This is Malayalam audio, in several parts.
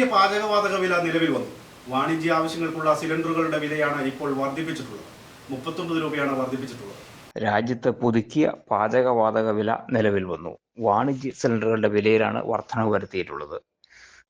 പുതുക്കിയ പാചകവാതക വില നിലവിൽ വന്നു. വാണിജ്യ ആവശ്യങ്ങൾക്കുള്ള സിലിണ്ടറുകളുടെ വിലയാണ് ഇപ്പോൾ വർദ്ധിപ്പിച്ചിട്ടുള്ളത്. മുപ്പത്തൊമ്പത് രൂപയാണ് വർദ്ധിപ്പിച്ചിട്ടുള്ളത്. രാജ്യത്ത് പുതുക്കിയ പാചകവാതക വില നിലവിൽ വന്നു. വാണിജ്യ സിലിണ്ടറുകളുടെ വിലയിലാണ് വർധനവ് വരുത്തിയിട്ടുള്ളത്.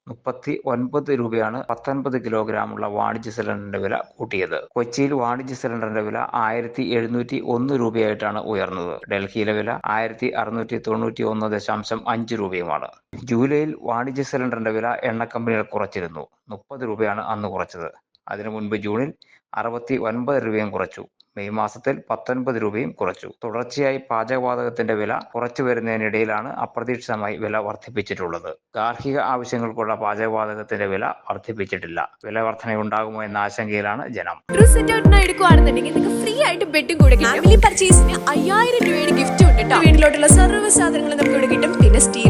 മുപ്പത്തി ഒൻപത് രൂപയാണ് പത്തൊൻപത് കിലോഗ്രാമുള്ള വാണിജ്യ സിലിണ്ടറിന്റെ വില കൂട്ടിയത്. കൊച്ചിയിൽ വാണിജ്യ സിലിണ്ടറിന്റെ വില ആയിരത്തി എഴുന്നൂറ്റി ഒന്ന് രൂപയായിട്ടാണ് ഉയർന്നത്. ഡൽഹിയിലെ വില ആയിരത്തി അറുന്നൂറ്റി തൊണ്ണൂറ്റി ഒന്ന് ദശാംശം അഞ്ച് രൂപയുമാണ്. ജൂലൈയിൽ വാണിജ്യ സിലിണ്ടറിന്റെ വില എണ്ണ കമ്പനികൾ കുറച്ചിരുന്നു. മുപ്പത് രൂപയാണ് അന്ന് കുറച്ചത്. അതിനു മുൻപ് ജൂണിൽ അറുപത്തി ഒൻപത് രൂപയും കുറച്ചു. മെയ് മാസത്തിൽ പത്തൊൻപത് രൂപയും കുറച്ചു. തുടർച്ചയായി പാചകവാതകത്തിന്റെ വില കുറച്ചു വരുന്നതിനിടയിലാണ് അപ്രതീക്ഷിതമായി വില വർദ്ധിപ്പിച്ചിട്ടുള്ളത്. ഗാർഹിക ആവശ്യങ്ങൾക്കുള്ള പാചകവാതകത്തിന്റെ വില വർദ്ധിപ്പിച്ചിട്ടില്ല. വില വർധനയുണ്ടാകുമോ എന്ന ആശങ്കയിലാണ് ജനം. നിങ്ങൾക്ക് ഫ്രീ ആയിട്ട് ബെഡും കൂടെ കിട്ടും. ഫാമിലി പർച്ചേസിന് അയ്യായിരം രൂപയുടെ ഗിഫ്റ്റ് ഉണ്ട് കേട്ടോ വീട്ടിലോട്ടുള്ള സർവ സാധനങ്ങളും നമുക്ക് ഇവിടെ കിട്ടും. പിന്നെ സ്റ്റീൽ